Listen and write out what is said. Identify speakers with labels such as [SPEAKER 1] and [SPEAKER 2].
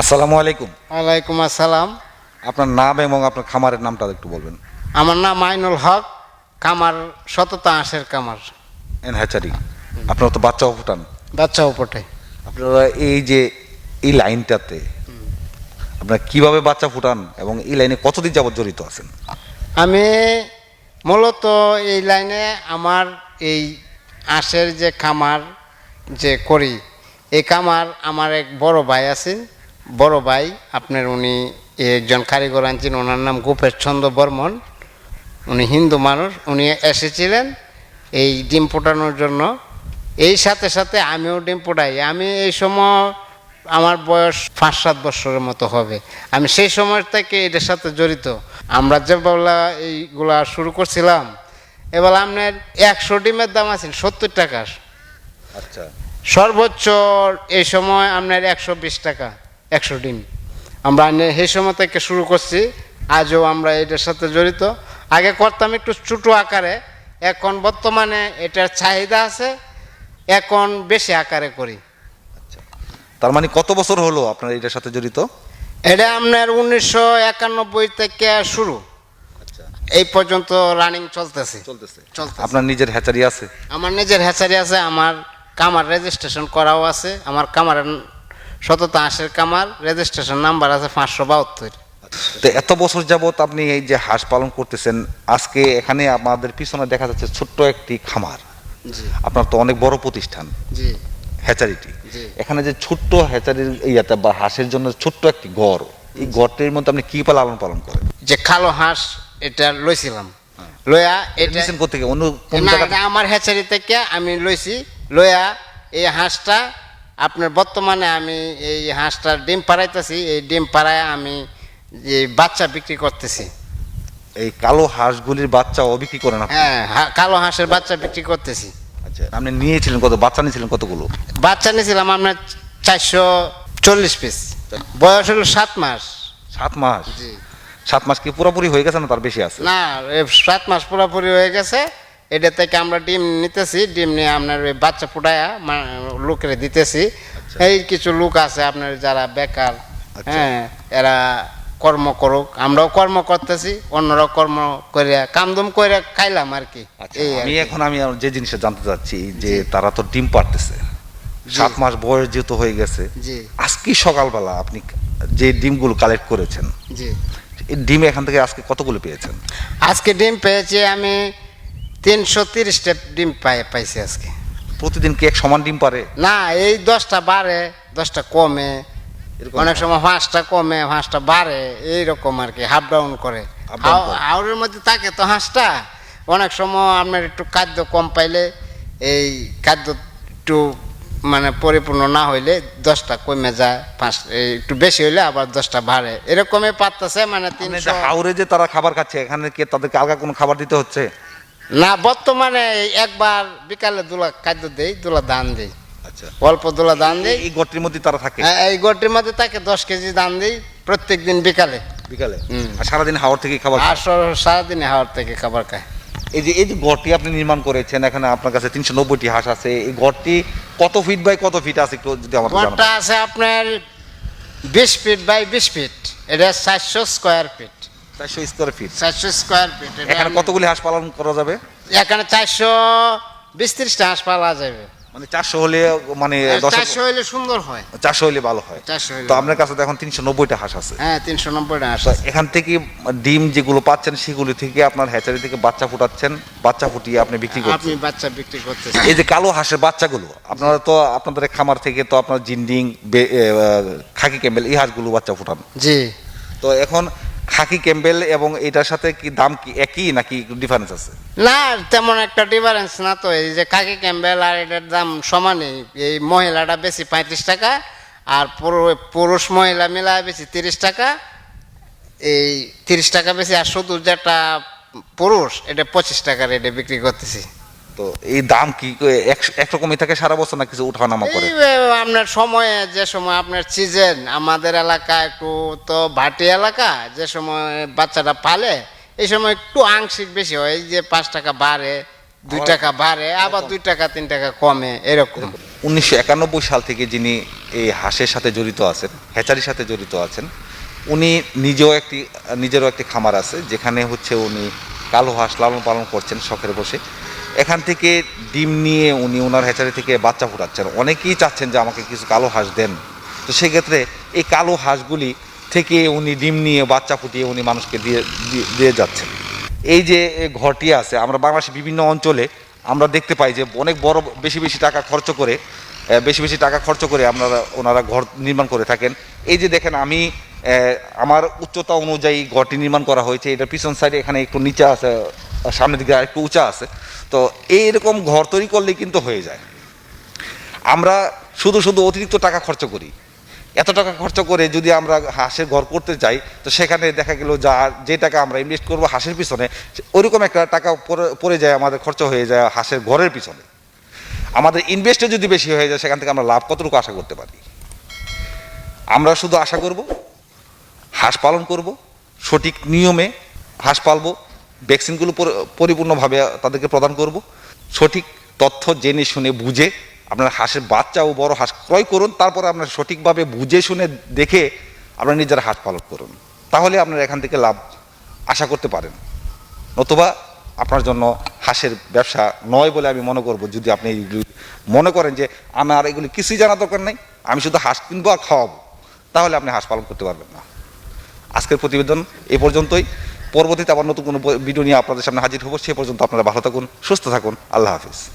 [SPEAKER 1] আসসালামু আলাইকুম।
[SPEAKER 2] ওয়ালাইকুম আসসালাম।
[SPEAKER 1] আপনার নাম এবং আপনার খামারের নামটা একটু বলবেন।
[SPEAKER 2] আমার নাম আইনুল হক কামার সততা আঁশের কামার
[SPEAKER 1] এন হ্যাচারি। আপনারা তো বাচ্চাও ফুটান
[SPEAKER 2] বাচ্চা উপটে।
[SPEAKER 1] আপনারা এই যে এই লাইনটাতে আপনারা কীভাবে বাচ্চা ফুটান এবং এই লাইনে কতদিন যাবত জড়িত আছেন?
[SPEAKER 2] আমি মূলত এই লাইনে আমার এই আঁশের যে খামার যে করি এই খামার আমার এক বড় ভাই আছে বড় ভাই আপনার উনি একজন কারিগর আনছেন ওনার নাম গোপেশ চন্দ্র বর্মন। উনি হিন্দু মানুষ উনি এসেছিলেন এই ডিম ফোটানোর জন্য। এই সাথে সাথে আমিও ডিম ফোটাই। আমি এই সময় আমার বয়স পাঁচ সাত বছরের মতো হবে। আমি সেই সময় থেকে এটার সাথে জড়িত। আমরা যেবেলা এইগুলা শুরু করছিলাম এবার আপনার একশো ডিমের দাম আছে সত্তর টাকা
[SPEAKER 1] আচ্ছা।
[SPEAKER 2] সর্বোচ্চ এই সময় আপনার একশো বিশ টাকা। একশো ডিম। আমরা সেই সময় থেকে শুরু করছি আজও আমরা এটার সাথে জড়িত। আগে করতাম একটু ছোটো আকারে এখন বর্তমানে এটার চাহিদা আছে এখন বেশি আকারে করি।
[SPEAKER 1] তার মানে কত বছর হলো আপনার এটার সাথে জড়িত?
[SPEAKER 2] এটা আপনার উনিশশো একানব্বই থেকে শুরু।
[SPEAKER 1] আচ্ছা।
[SPEAKER 2] এই পর্যন্ত রানিং চলতেছে।
[SPEAKER 1] চলতেছে। আপনার নিজের হ্যাচারি আছে?
[SPEAKER 2] আমার নিজের হ্যাচারি আছে আমার কামার রেজিস্ট্রেশন করাও আছে আমার কামারের শততা আশের কামার রেজিস্ট্রেশন নাম্বার আছে পাঁচশো বাহাত্তর।
[SPEAKER 1] তো এত বছর যাবত আপনি এই যে হাঁস পালন করতেছেন আজকে এখানে আমাদের পিছনে দেখা যাচ্ছে ছোট্ট একটি খামার। আপনার তো অনেক বড় প্রতিষ্ঠান। হ্যাচারিটি। এখানে যে ছোট্ট হ্যাচারির ইয়াতে বা হাঁসের জন্য ছোট্ট একটি গড় এই গড়টির মধ্যে আপনি কি লালন পালন করেন?
[SPEAKER 2] যে কালো হাঁস এটা লইছিলাম। লইয়া এটা
[SPEAKER 1] নিছেন কোথেকে? অন্য
[SPEAKER 2] আমার হ্যাচারি থেকে আমি লইছি। লইয়া এই হাঁসটা আপনার বর্তমানে আমি এই হাঁসটার ডিম পাড়াইতেছি এই ডিম পাড়ায় আমি যে বাচ্চা বিক্রি করতেছি।
[SPEAKER 1] এই কালো হাঁসগুলির বাচ্চা ও বিক্রি করেন আপনি?
[SPEAKER 2] হ্যাঁ হা- কালো হাঁসের বাচ্চা বিক্রি করতেছি।
[SPEAKER 1] আচ্ছা আপনি নিয়েছিলেন কত বাচ্চা নিয়েছিলেন কতগুলো?
[SPEAKER 2] বাচ্চা নিয়েছিলাম আপনার চারশো চল্লিশ পিস। বয়স হলো সাত মাস।
[SPEAKER 1] সাত মাস?
[SPEAKER 2] জি।
[SPEAKER 1] সাত মাস কি পুরোপুরি হয়ে গেছে না তার বেশি আছে?
[SPEAKER 2] না এ সাত মাস পুরোপুরি হয়ে গেছে। এটা থেকে আমরা ডিম নিতেছি ডিম নিয়ে আপনার ওই বাচ্চা ফুটায়া লোকের দিতেছি। এই কিছু লোক আছে আপনার যারা বেকার
[SPEAKER 1] আচ্ছা।
[SPEAKER 2] হ্যাঁ এরা কর্ম করুক আমরাও কর্ম করতেছি অন্যরাও কর্ম করে কামদুম করে খাইলাম আর কি
[SPEAKER 1] আচ্ছা আমি এখন আমি যে জিনিসটা জানতে চাচ্ছি যে তারা তো ডিম পারতেছে সাত মাস বয়স যেহেতু হয়ে গেছে আজকে সকালবেলা আপনি যে ডিমগুলো কালেক্ট করেছেন ডিম এখান থেকে আজকে কতগুলো পেয়েছেন?
[SPEAKER 2] আজকে ডিম পেয়েছি আমি তিনশো তিরিশটা ডিম পাই পাইছে আজকে।
[SPEAKER 1] প্রতিদিন কি এক সমান ডিম পারে?
[SPEAKER 2] না এই দশটা বাড়ে দশটা কমে অনেক সময় হাঁসটা কমে হাঁসটা বাড়ে এইরকম আর কি হাফ ডাউন করে। হাওড়ের মধ্যে থাকে তো হাঁসটা? অনেক সময় আপনার একটু খাদ্য কম পাইলে এই খাদ্য একটু মানে পরিপূর্ণ না হইলে দশটা কমে যায় পাঁচ একটু বেশি হইলে আবার দশটা বাড়ে। এরকমই পারতেছে মানে তিনশো
[SPEAKER 1] হাওড়ে যে তারা খাবার খাচ্ছে এখানে কি তাদেরকে আলগা কোনো খাবার দিতে হচ্ছে?
[SPEAKER 2] না বর্তমানে একবার বিকালে দুলা খাদ্য দেই দুলা দান দেই।
[SPEAKER 1] আচ্ছা।
[SPEAKER 2] অল্প দুলা দান দেই।
[SPEAKER 1] এই গটির মধ্যে তারা থাকে?
[SPEAKER 2] হ্যাঁ, এই গোটির মধ্যে তাকে দশ কেজি দাম দিই প্রত্যেক দিন বিকালে।
[SPEAKER 1] বিকালে? আর সারাদিন হাওড় থেকে খাবার
[SPEAKER 2] আর সারাদিনে হাওয়ার থেকে খাবার খায়।
[SPEAKER 1] এই যে এই যে গড়টি আপনি নির্মাণ করেছেন এখানে আপনার কাছে তিনশো নব্বইটি হাঁস আছে। এই গড়টি কত ফিট বাই কত ফিট আছে একটু যদি আমাদের
[SPEAKER 2] ঘরটা আছে আপনার বিশ ফিট বাই বিশ ফিট এটা চারশো স্কোয়ার ফিট
[SPEAKER 1] চারশো স্কোয়ার ফিট
[SPEAKER 2] চারশো স্কোয়ার ফিট
[SPEAKER 1] এখানে কতগুলি হাঁস পালন করা যাবে?
[SPEAKER 2] এখানে চারশো বিশ ত্রিশটা হাঁস পালা যাবে।
[SPEAKER 1] মানে চারশো হলে মানে
[SPEAKER 2] চারশো হইলে সুন্দর হয়।
[SPEAKER 1] চারশো হলে ভালো হয়।
[SPEAKER 2] চারশো
[SPEAKER 1] তো আপনার কাছে এখন তিনশো নব্বইটা হাঁস আছে।
[SPEAKER 2] হ্যাঁ তিনশো নব্বইটা হাঁস
[SPEAKER 1] এখান থেকে ডিম যেগুলো পাচ্ছেন সেগুলি থেকে আপনার হ্যাচারি থেকে বাচ্চা ফুটাচ্ছেন বাচ্চা ফুটিয়ে আপনি বিক্রি করছেন।
[SPEAKER 2] আপনি বাচ্চা বিক্রি করতেছেন।
[SPEAKER 1] এই যে কালো হাঁসের বাচ্চাগুলো আপনারা তো আপনাদের খামার থেকে তো আপনার জিন্ডিং খাকি ক্যাম্বেল এই হাঁসগুলো বাচ্চা ফুটান।
[SPEAKER 2] জি।
[SPEAKER 1] তো এখন খাকি ক্যাম্বেল এবং এটার সাথে কি দাম কি একই নাকি ডিফারেন্স আছে?
[SPEAKER 2] না, তেমন একটা ডিফারেন্স না তো, এই যে কাকি ক্যাম্বেল আর এটার দাম সমানই। এই মহিলাটা বেশি পঁয়ত্রিশ টাকা, আর পুরু- পুরুষ মহিলা মিলায় বেশি তিরিশ টাকা। এই তিরিশ টাকা বেশি, আর শুধু যেটা পুরুষ, এটা পঁচিশ টাকা রেটে বিক্রি করতেছি।
[SPEAKER 1] তো এই দাম কি এক- একরকমই থাকে সারা বছর না কিছু উঠানামা করে?
[SPEAKER 2] আপনার সময়ে যে সময় আপনার সিজন আমাদের এলাকা একটু তো ভাটি এলাকা যে সময় বাচ্চাটা পালে এই সময় একটু আংশিক বেশি হয় এই যে পাঁচ টাকা বাড়ে দুই টাকা বাড়ে আবার দুই টাকা তিন টাকা কমে এরকম।
[SPEAKER 1] উনিশশো একানব্বই সাল থেকে যিনি এই হাঁসের সাথে জড়িত আছেন হ্যাচারির সাথে জড়িত আছেন উনি নিজেও একটি নিজেরও একটি খামার আছে যেখানে হচ্ছে উনি কালো হাঁস লালন পালন করছেন শখের বসে। এখান থেকে ডিম নিয়ে উনি ওনার হ্যাচারি থেকে বাচ্চা ফুটাচ্ছেন। অনেকেই চাচ্ছেন যে আমাকে কিছু কালো হাঁস দেন। তো সেক্ষেত্রে এই কালো হাঁসগুলি থেকে উনি ডিম নিয়ে বাচ্চা ফুটিয়ে উনি মানুষকে দিয়ে, দিয়ে- যাচ্ছেন। এই যে ঘরটি আছে, আমরা বাংলাদেশের বিভিন্ন অঞ্চলে আমরা দেখতে পাই যে অনেক বড়, বেশি বেশি টাকা খরচ করে বেশি বেশি টাকা খরচ করে আপনারা ওনারা ঘর নির্মাণ করে থাকেন। এই যে দেখেন আমি আমার উচ্চতা অনুযায়ী ঘরটি নির্মাণ করা হয়েছে। এটা পিছন সাইডে এখানে একটু নিচে আছে সামনের দিকে একটু উঁচা আছে। তো এইরকম ঘর তৈরি করলেই কিন্তু হয়ে যায়। আমরা শুধু শুধু অতিরিক্ত টাকা খরচ করি। এত টাকা খরচ করে যদি আমরা হাঁসের ঘর করতে চাই তো সেখানে দেখা গেল যা, যে টাকা আমরা ইনভেস্ট করব হাঁসের পিছনে, ওইরকম একটা টাকা পড়ে যায়, আমাদের খরচ হয়ে যায় হাঁসের ঘরের পিছনে। আমাদের ইনভেস্টে যদি বেশি হয়ে যায়, সেখান থেকে আমরা লাভ কতটুকু আশা করতে পারি? আমরা শুধু আশা করব, হাঁস পালন করব, সঠিক নিয়মে হাঁস পালবো ভ্যাকসিনগুলো পরিপূর্ণভাবে তাদেরকে প্রদান করব। সঠিক তথ্য জেনে শুনে বুঝে আপনার হাঁসের বাচ্চা ও বড় হাঁস ক্রয় করুন, তারপরে আপনার সঠিকভাবে বুঝে শুনে দেখে আপনার নিজেরা হাঁস পালন করুন। তাহলে আপনার এখান থেকে লাভ আশা করতে পারেন। নতুবা আপনার জন্য হাঁসের ব্যবসা নয় বলে আমি মনে করব, যদি আপনি মনে করেন যে, আমার এগুলি কিছুই জানা দরকার নেই, আমি শুধু হাঁস কিনবো আর খাওয়াবো তাহলে আপনি হাঁস পালন করতে পারবেন না। আজকের প্রতিবেদন এ পর্যন্তই। পরবর্তীতে আবার নতুন কোনো ভিডিও নিয়ে আপনাদের সামনে হাজির হব। সে পর্যন্ত আপনারা ভালো থাকুন, সুস্থ থাকুন। আল্লাহ হাফিজ।